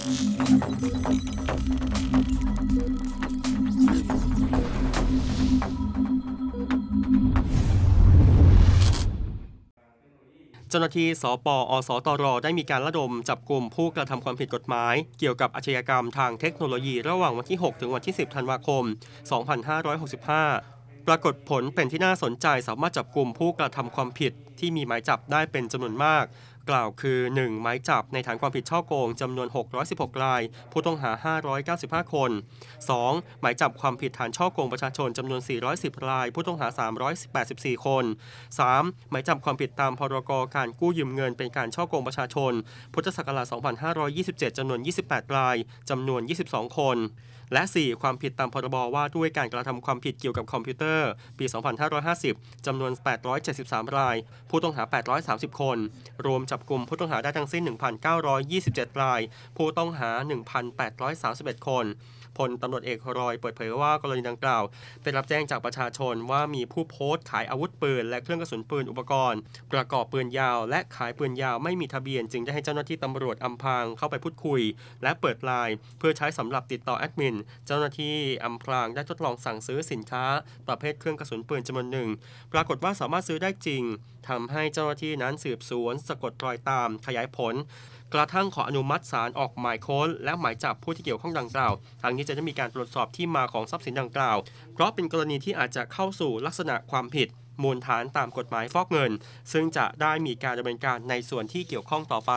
เจ้าหน้าที่สปอสตร ได้มีการระดมจับกลุ่มผู้กระทำความผิดกฎหมาย เกี่ยวกับอาชญากรรมทางเทคโนโลยีระหว่างวันที่ 6 ถึงวันที่ 10 ธันวาคม 2565 ปรากฏผลเป็นที่น่าสนใจสามารถจับกลุ่มผู้กระทำความผิดที่มีหมายจับได้เป็นจำนวนมาก กล่าวคือ 1. หมายจับในฐานความผิดช่อโกงจำนวน 616 ราย ผู้ต้องหา 595 คน 2. หมายจับความผิดฐานช่อโกงประชาชนจำนวน 410 ราย ผู้ต้องหา 384 คน 3. หมายจับความผิดตามพรกการกู้ยืมเงินเป็นการช่อโกงประชาชน พุทธศักราช 2527 จำนวน 28 รายจำนวน 22 คนและ 4. ความผิดตามพรบว่าด้วยการกระทำความผิดเกี่ยวกับคอมพิวเตอร์ ปี 2550จำนวน 873 ราย ผู้ต้องหา 830 คน รวมจับกลุ่มผู้ต้องหาได้ทั้งสิ้น 1,927 ราย ผู้ต้องหา 1,831 คน พลตำรวจเอกรอยเปิดเผยว่ากรณีดังกล่าว ได้รับแจ้งจากประชาชนว่ามีผู้โพสต์ขายอาวุธปืน และเครื่องกระสุนปืนอุปกรณ์ ประกอบปืนยาว และขายปืนยาวไม่มีทะเบียน จึงได้ให้เจ้าหน้าที่ตำรวจอำพรางเข้าไปพูดคุย และเปิดไลน์เพื่อใช้สำหรับติดต่อแอดมิน เจ้าหน้าที่อำพรางได้ทดลองสั่งซื้อสินค้า ประเภทเครื่องกระสุนปืนจำนวนหนึ่ง ปรากฏว่าสามารถซื้อได้จริงทำให้เจ้าหน้าที่นั้นสืบสวน สะกดรอยตามขยายผล กระทั่งขออนุมัติศาลออกหมายค้น และหมายจับผู้ที่เกี่ยวข้องดังกล่าว ทางนี้จะได้มีการตรวจสอบที่มาของทรัพย์สินดังกล่าว เพราะเป็นกรณีที่อาจจะเข้าสู่ลักษณะความผิด มูลฐานตามกฎหมายฟอกเงิน ซึ่งจะได้มีการดำเนินการในส่วนที่เกี่ยวข้องต่อไป